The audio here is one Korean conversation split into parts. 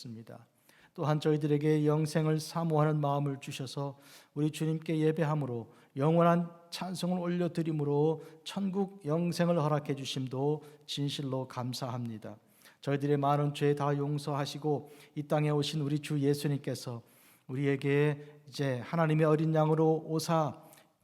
있습니다. 또한 저희들에게 영생을 사모하는 마음을 주셔서 우리 주님께 예배함으로 영원한 찬송을 올려드림으로 천국 영생을 허락해 주심도 진실로 감사합니다. 저희들의 많은 죄 다 용서하시고 이 땅에 오신 우리 주 예수님께서 우리에게 이제 하나님의 어린 양으로 오사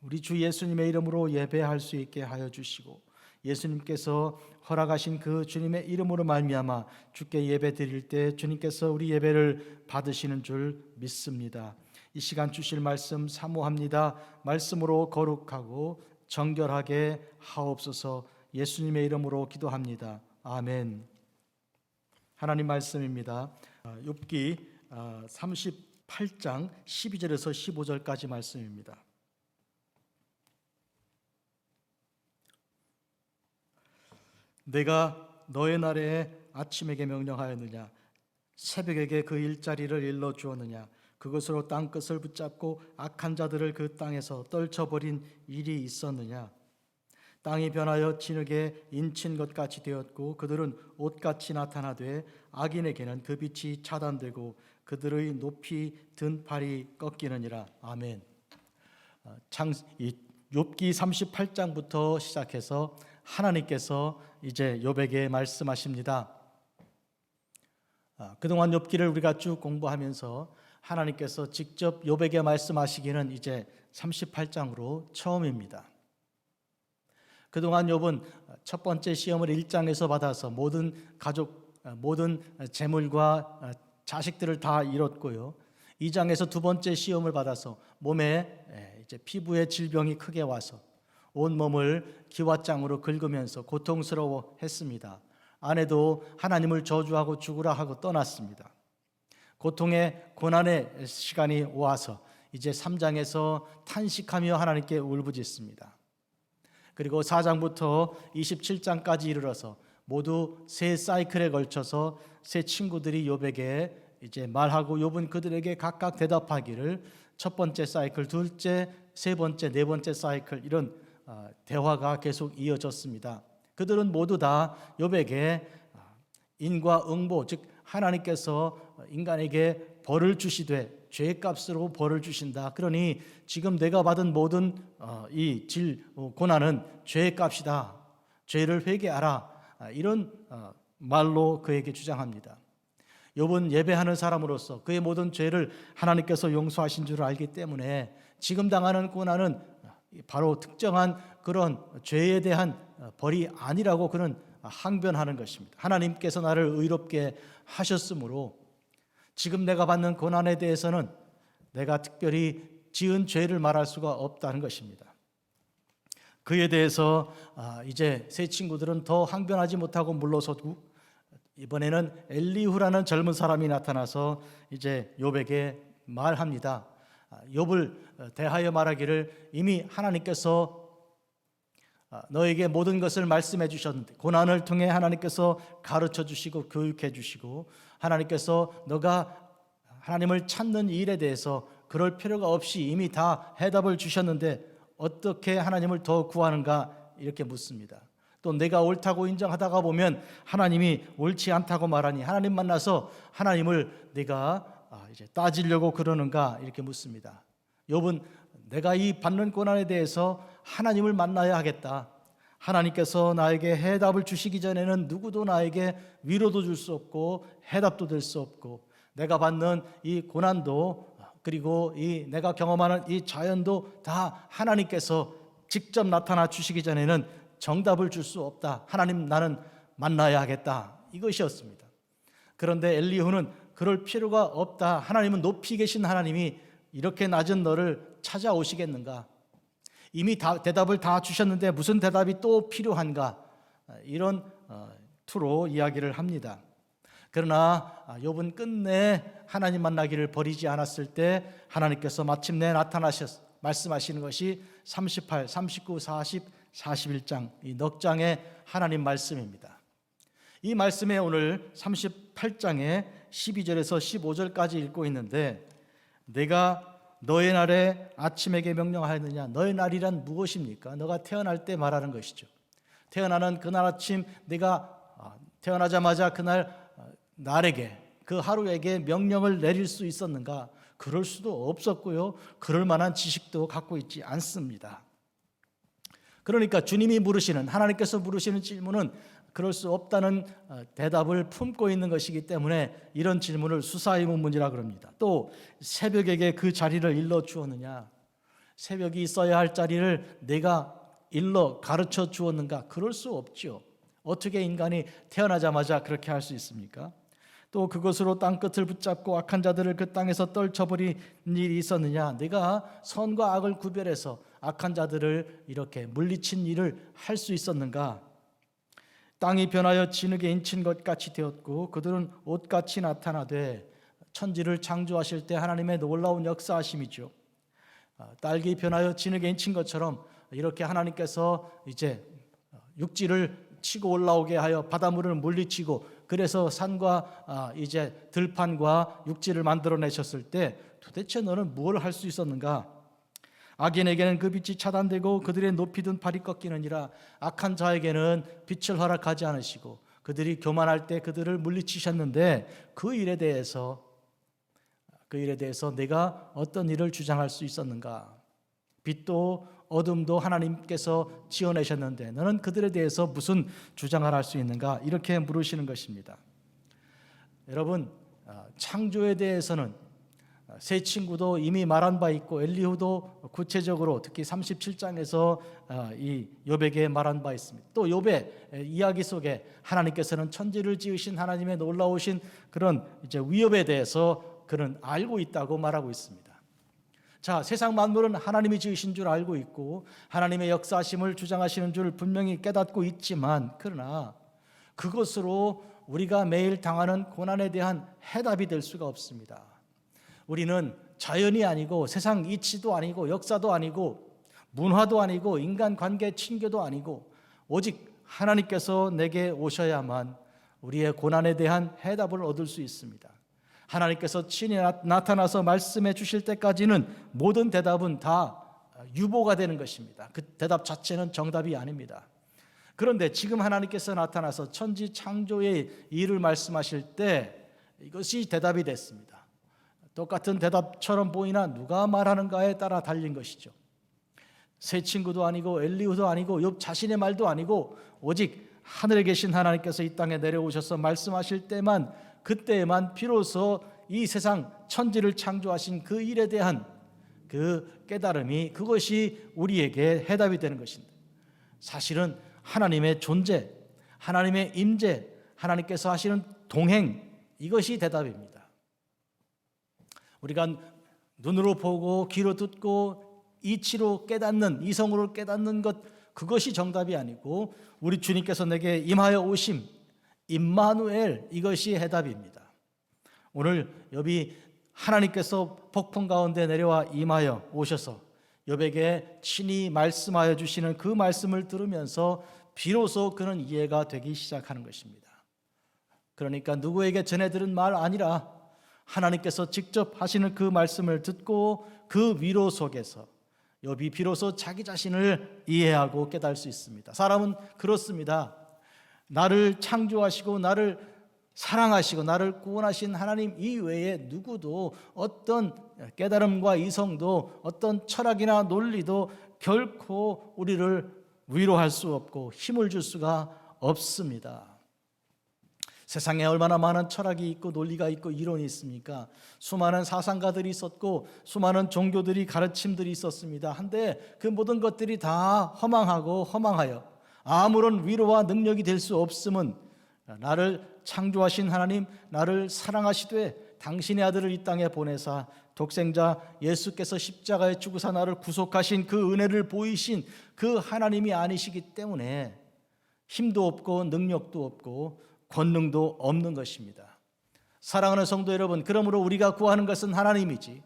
우리 주 예수님의 이름으로 예배할 수 있게 하여 주시고 예수님께서 허락하신 그 주님의 이름으로 말미암아 주께 예배 드릴 때 주님께서 우리 예배를 받으시는 줄 믿습니다. 이 시간 주실 말씀 사모합니다. 말씀으로 거룩하고 정결하게 하옵소서. 예수님의 이름으로 기도합니다. 아멘. 하나님 말씀입니다. 아, 욥기 38장 12절에서 15절까지 말씀입니다. 내가 너의 날에 아침에게 명령하였느냐? 새벽에게 그 일자리를 일러 주었느냐? 그것으로 땅 끝을 붙잡고 악한 자들을 그 땅에서 떨쳐버린 일이 있었느냐? 땅이 변하여 진흙에 인친 것 같이 되었고 그들은 옷같이 나타나되 악인에게는 그 빛이 차단되고 그들의 높이 든 발이 꺾이느니라. 아멘. 어, 창이 욥기 38장부터 시작해서 하나님께서 이제 욥에게 말씀하십니다. 아, 그동안 욥기를 우리가 쭉 공부하면서 하나님께서 직접 욥에게 말씀하시기는 이제 38장으로 처음입니다. 그동안 욥은 첫 번째 시험을 1장에서 받아서 모든 가족 모든 재물과 자식들을 다 잃었고요. 2장에서 두 번째 시험을 받아서 몸에 이제 피부에 질병이 크게 와서 온 몸을 기와장으로 긁으면서 고통스러워했습니다. 아내도 하나님을 저주하고 죽으라 하고 떠났습니다. 고통의 고난의 시간이 와서 이제 3장에서 탄식하며 하나님께 울부짖습니다. 그리고 4장부터 27장까지 이르러서 모두 세 사이클에 걸쳐서 세 친구들이 욥에게 이제 말하고 욥은 그들에게 각각 대답하기를 첫 번째 사이클, 둘째, 세 번째, 네 번째 사이클 이런 어, 대화가 계속 이어졌습니다. 그들은 모두 다 욥에게 어, 인과응보 즉 하나님께서 인간에게 벌을 주시되 죄값으로 벌을 주신다. 그러니 지금 내가 받은 모든 어, 이질 고난은 죄값이다. 죄를 회개하라. 아, 이런 말로 그에게 주장합니다. 욥은 예배하는 사람으로서 그의 모든 죄를 하나님께서 용서하신 줄 알기 때문에 지금 당하는 고난은 바로 특정한 그런 죄에 대한 벌이 아니라고 그는 항변하는 것입니다. 하나님께서 나를 의롭게 하셨으므로 지금 내가 받는 고난에 대해서는 내가 특별히 지은 죄를 말할 수가 없다는 것입니다. 그에 대해서 아, 이제 세 친구들은 더 항변하지 못하고 물러서고 이번에는 엘리후라는 젊은 사람이 나타나서 이제 욥에게 말합니다. 아, 욥을 대하여 말하기를 이미 하나님께서 아, 너에게 모든 것을 말씀해 주셨는데 고난을 통해 하나님께서 가르쳐 주시고 교육해 주시고 하나님께서 너가 하나님을 찾는 일에 대해서 그럴 필요가 없이 이미 다 해답을 주셨는데 어떻게 하나님을 더 구하는가 이렇게 묻습니다. 또 내가 옳다고 인정하다가 보면 하나님이 옳지 않다고 말하니 하나님 만나서 하나님을 내가 아, 이제 따지려고 그러는가 이렇게 묻습니다. 욥은 내가 이 받는 고난에 대해서 하나님을 만나야 하겠다. 하나님께서 나에게 해답을 주시기 전에는 누구도 나에게 위로도 줄 수 없고 해답도 될 수 없고 내가 받는 이 고난도 그리고 이 내가 경험하는 이 자연도 다 하나님께서 직접 나타나 주시기 전에는 정답을 줄 수 없다. 하나님 나는 만나야 하겠다. 이것이었습니다. 그런데 엘리후는 그럴 필요가 없다. 하나님은 높이 계신 하나님이 이렇게 낮은 너를 찾아오시겠는가? 이미 다, 대답을 다 주셨는데 무슨 대답이 또 필요한가? 이런 어, 투로 이야기를 합니다. 그러나 욥은 끝내 하나님 만나기를 버리지 않았을 때 하나님께서 마침내 나타나셨 말씀하시는 것이 38, 39, 40, 41장 이 넉 장의 하나님 말씀입니다. 이 말씀에 오늘 38장의 12절에서 15절까지 읽고 있는데 내가 너의 날에 아침에게 명령하였느냐 너의 날이란 무엇입니까? 너가 태어날 때 말하는 것이죠. 태어나는 그날 아침 내가 아, 태어나자마자 그날 아, 날에게 그 하루에게 명령을 내릴 수 있었는가? 그럴 수도 없었고요. 그럴 만한 지식도 갖고 있지 않습니다. 그러니까 주님이 물으시는 하나님께서 물으시는 질문은 그럴 수 없다는 어, 대답을 품고 있는 것이기 때문에 이런 질문을 수사의 문문이라 그럽니다. 또 새벽에게 그 자리를 일러 주었느냐? 새벽이 있어야 할 자리를 내가 일러 가르쳐 주었는가? 그럴 수 없죠. 어떻게 인간이 태어나자마자 그렇게 할 수 있습니까? 또 그것으로 땅 끝을 붙잡고 악한 자들을 그 땅에서 떨쳐버린 일이 있었느냐? 내가 선과 악을 구별해서 악한 자들을 이렇게 물리친 일을 할 수 있었는가? 땅이 변하여 진흙에 인친 것 같이 되었고 그들은 옷같이 나타나되 천지를 창조하실 때 하나님의 놀라운 역사하심이죠. 아, 딸기 변하여 진흙에 인친 것처럼 이렇게 하나님께서 이제 육지를 치고 올라오게 하여 바닷물을 물리치고 그래서 산과 아, 이제 들판과 육지를 만들어내셨을 때 도대체 너는 무엇을 할 수 있었는가? 악인에게는 그 빛이 차단되고 그들의 높이 든 발이 꺾이느니라 악한 자에게는 빛을 허락하지 않으시고 그들이 교만할 때 그들을 물리치셨는데 그 일에 대해서 그 일에 대해서 내가 어떤 일을 주장할 수 있었는가? 빛도 어둠도 하나님께서 지어내셨는데 너는 그들에 대해서 무슨 주장을 할 수 있는가? 이렇게 물으시는 것입니다. 여러분 아, 창조에 대해서는 세 친구도 이미 말한 바 있고 엘리후도 구체적으로 특히 37장에서 아, 이 욥에게 말한 바 있습니다. 또 욥의 이야기 속에 하나님께서는 천지를 지으신 하나님의 놀라우신 그런 이제 위협에 대해서 그는 알고 있다고 말하고 있습니다. 자, 세상 만물은 하나님이 지으신 줄 알고 있고 하나님의 역사심을 주장하시는 줄 분명히 깨닫고 있지만 그러나 그것으로 우리가 매일 당하는 고난에 대한 해답이 될 수가 없습니다. 우리는 자연이 아니고 세상 이치도 아니고 역사도 아니고 문화도 아니고 인간 관계 친교도 아니고 오직 하나님께서 내게 오셔야만 우리의 고난에 대한 해답을 얻을 수 있습니다. 하나님께서 친히 나타나서 말씀해 주실 때까지는 모든 대답은 다 유보가 되는 것입니다. 그 대답 자체는 정답이 아닙니다. 그런데 지금 하나님께서 나타나서 천지 창조의 일을 말씀하실 때 이것이 대답이 됐습니다. 똑같은 대답처럼 보이나 누가 말하는가에 따라 달린 것이죠. 새 친구도 아니고 엘리우도 아니고 욥 자신의 말도 아니고 오직 하늘에 계신 하나님께서 이 땅에 내려오셔서 말씀하실 때만 그때에만 비로소 이 세상 천지를 창조하신 그 일에 대한 그 깨달음이 그것이 우리에게 해답이 되는 것입니다. 사실은 하나님의 존재, 하나님의 임재, 하나님께서 하시는 동행 이것이 대답입니다. 우리가 눈으로 보고 귀로 듣고 이치로 깨닫는 이성으로 깨닫는 것 그것이 정답이 아니고 우리 주님께서 내게 임하여 오심 임마누엘 이것이 해답입니다. 오늘 욥이 하나님께서 폭풍 가운데 내려와 임하여 오셔서 욥에게 친히 말씀하여 주시는 그 말씀을 들으면서 비로소 그는 이해가 되기 시작하는 것입니다. 그러니까 누구에게 전해 들은 말 아니라 하나님께서 직접 하시는 그 말씀을 듣고 그 위로 속에서 욥이 비로소 자기 자신을 이해하고 깨달을 수 있습니다. 사람은 그렇습니다. 나를 창조하시고 나를 사랑하시고 나를 구원하신 하나님 이외에 누구도 어떤 깨달음과 이성도 어떤 철학이나 논리도 결코 우리를 위로할 수 없고 힘을 줄 수가 없습니다. 세상에 얼마나 많은 철학이 있고 논리가 있고 이론이 있습니까? 수많은 사상가들이 있었고 수많은 종교들이 가르침들이 있었습니다. 한데 그 모든 것들이 다 허망하고 허망하여 아무런 위로와 능력이 될 수 없음은 나를 창조하신 하나님, 나를 사랑하시되 당신의 아들을 이 땅에 보내사 독생자 예수께서 십자가에 죽으사 나를 구속하신 그 은혜를 보이신 그 하나님이 아니시기 때문에 힘도 없고 능력도 없고 권능도 없는 것입니다. 사랑하는 성도 여러분, 그러므로 우리가 구하는 것은 하나님이지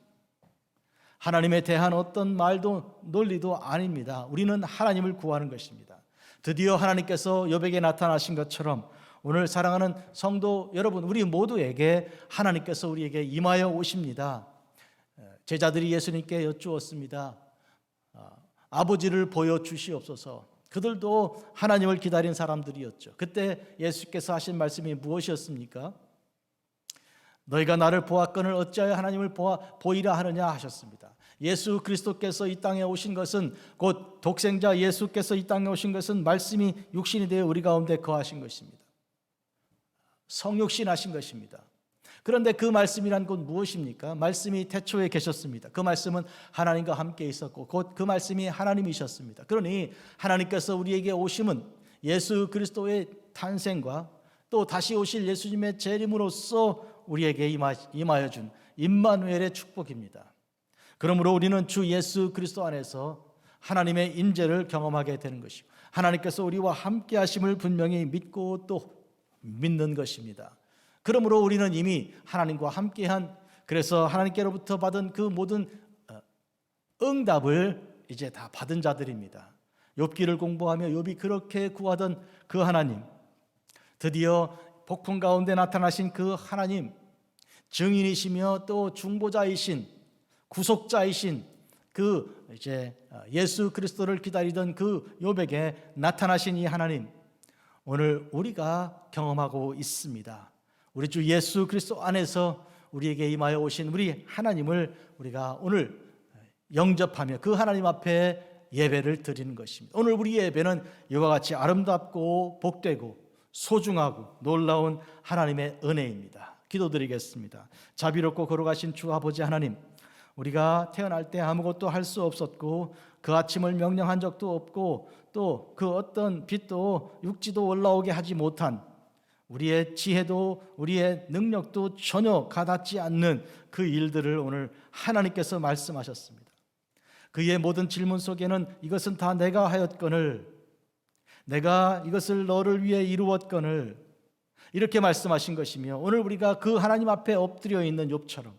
하나님에 대한 어떤 말도 논리도 아닙니다. 우리는 하나님을 구하는 것입니다. 드디어 하나님께서 여백에 나타나신 것처럼 오늘 사랑하는 성도 여러분, 우리 모두에게 하나님께서 우리에게 임하여 오십니다. 제자들이 예수님께 여쭈었습니다. 아, 아버지를 보여 주시옵소서. 그들도 하나님을 기다린 사람들이었죠. 그때 예수께서 하신 말씀이 무엇이었습니까? 너희가 나를 보았거늘 어찌하여 하나님을 보아, 보이라 하느냐 하셨습니다. 예수 그리스도께서 이 땅에 오신 것은 곧 독생자 예수께서 이 땅에 오신 것은 말씀이 육신이 되어 우리 가운데 거하신 것입니다. 성육신 하신 것입니다. 그런데 그 말씀이란 곧 무엇입니까? 말씀이 태초에 계셨습니다. 그 말씀은 하나님과 함께 있었고 곧 그 말씀이 하나님이셨습니다. 그러니 하나님께서 우리에게 오심은 예수 그리스도의 탄생과 또 다시 오실 예수님의 재림으로써 우리에게 임하, 임하여 준 임마누엘의 축복입니다. 그러므로 우리는 주 예수 그리스도 안에서 하나님의 임재를 경험하게 되는 것이고 하나님께서 우리와 함께 하심을 분명히 믿고 또 믿는 것입니다. 그러므로 우리는 이미 하나님과 함께한 그래서 하나님께로부터 받은 그 모든 어, 응답을 이제 다 받은 자들입니다. 욥기를 공부하며 욥이 그렇게 구하던 그 하나님 드디어 폭풍 가운데 나타나신 그 하나님 증인이시며 또 중보자이신 구속자이신 그 이제 예수 그리스도를 기다리던 그 욥에게 나타나신 이 하나님 오늘 우리가 경험하고 있습니다. 우리 주 예수 그리스도 안에서 우리에게 임하여 오신 우리 하나님을 우리가 오늘 영접하며 그 하나님 앞에 예배를 드리는 것입니다. 오늘 우리 예배는 이와 같이 아름답고 복되고 소중하고 놀라운 하나님의 은혜입니다. 기도드리겠습니다. 자비롭고 거룩하신 주 아버지 하나님, 우리가 태어날 때 아무것도 할 수 없었고 그 아침을 명령한 적도 없고 또 그 어떤 빛도 육지도 올라오게 하지 못한 우리의 지혜도 우리의 능력도 전혀 가닿지 않는 그 일들을 오늘 하나님께서 말씀하셨습니다. 그의 모든 질문 속에는 이것은 다 내가 하였거늘 내가 이것을 너를 위해 이루었거늘 이렇게 말씀하신 것이며 오늘 우리가 그 하나님 앞에 엎드려 있는 욥처럼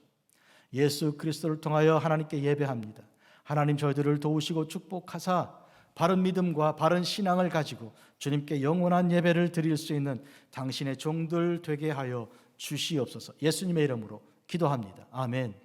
예수 그리스도를 통하여 하나님께 예배합니다. 하나님 저희들을 도우시고 축복하사 바른 믿음과 바른 신앙을 가지고 주님께 영원한 예배를 드릴 수 있는 당신의 종들 되게 하여 주시옵소서. 예수님의 이름으로 기도합니다. 아멘.